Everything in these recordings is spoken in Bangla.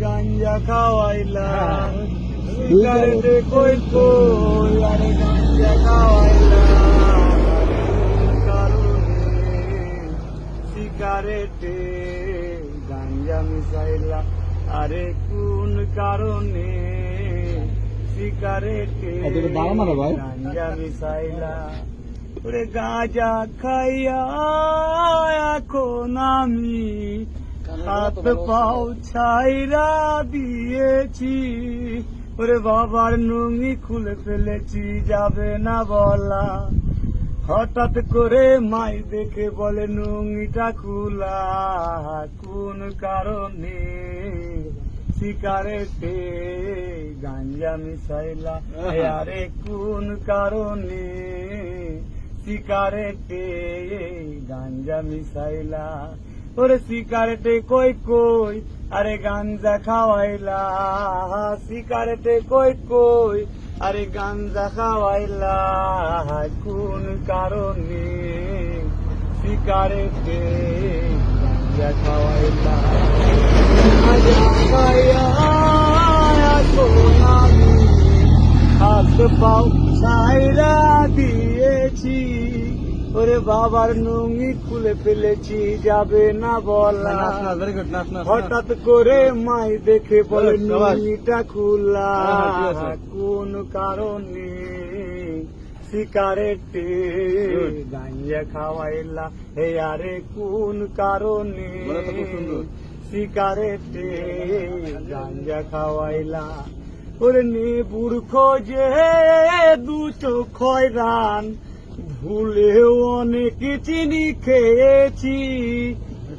গাঞ্জা খাওয়াইলা সিগারেটে কই কই আরে গাঞ্জা খাওয়াইলা সিগারেটে গাঞ্জা মিশাইলা আরে কোন কারণে? সিগারেটে। গাঞ্জা মিশাইলা ওরে গাঁজা খাইয়া এখন আমি হাত পাও ছাইরা দিয়েছি। ওরে বাবার নুঙ্গি খুলে ফেলেছি, যাবে না বলা। হঠাৎ করে মাই দেখে বলে, নুঙ্গিটা খুলা, কোন কারণে? সিগারেটে গাঞ্জা মিশাইলা আরে কোন কারণে? সিগারেটে গাঞ্জা মিশাইলা ওরে সিগারেটে কই কই? আরে গাঞ্জা খাওয়াইলা সিগারেটে কই কই? আরে গাঞ্জা খাওয়াইলা, কোন কারণে? সিগারেটে গাঞ্জা খাওয়াইলা। হাত পাও ছাইরা দিয়েছি। ওরে বাবার নুঙ্গি খুলে ফেলেছি যাবে না বলা। নাচ হঠাৎ করে মাই দেখে বলে। নুঙ্গিটা খোলা। হ্যাঁ, আছে। কোন কারণে সিগারেটে গাঞ্জা খাওয়াইলা? হে আরে কোন কারণে। সিগারেটে গাঞ্জা খাওয়াইলা? ওরে নে নেবুর খোঁজে দুটো খয়রান। ভুলেও অনেক চিনি খেয়েছি।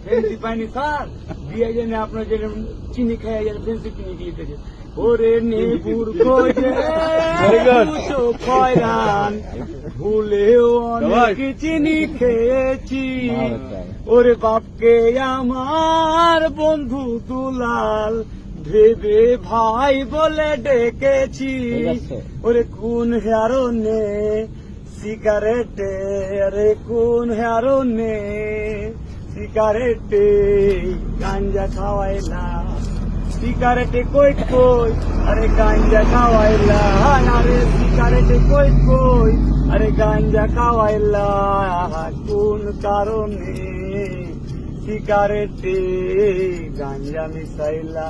ফেন্সি পাইনি স্যার। দিয়ে জানে আপনার যে চিনি খেয়ে যাবে ফেন্সি চিনি দিয়েছে। ওরে নেবুর খয়রান ভুলেও অনেক চিনি খেয়েছি। ওরে বাপকে আমার বন্ধু দুলাল ভেবে ভাই বলে ডেকেছি। ওরে কোন হেয়ারনে সিগারেটে, আরে কোন হেয়ারনে সিগারেটে গাঞ্জা খাওয়াইলা সিগারেটে কই কই? আরে গাঞ্জা খাওয়াইলা আরে সিগারেটে কই কই? আরে গাঞ্জা খাওয়াইলা কোন কারণে? সিগারেটে গাঞ্জা মিশাইলা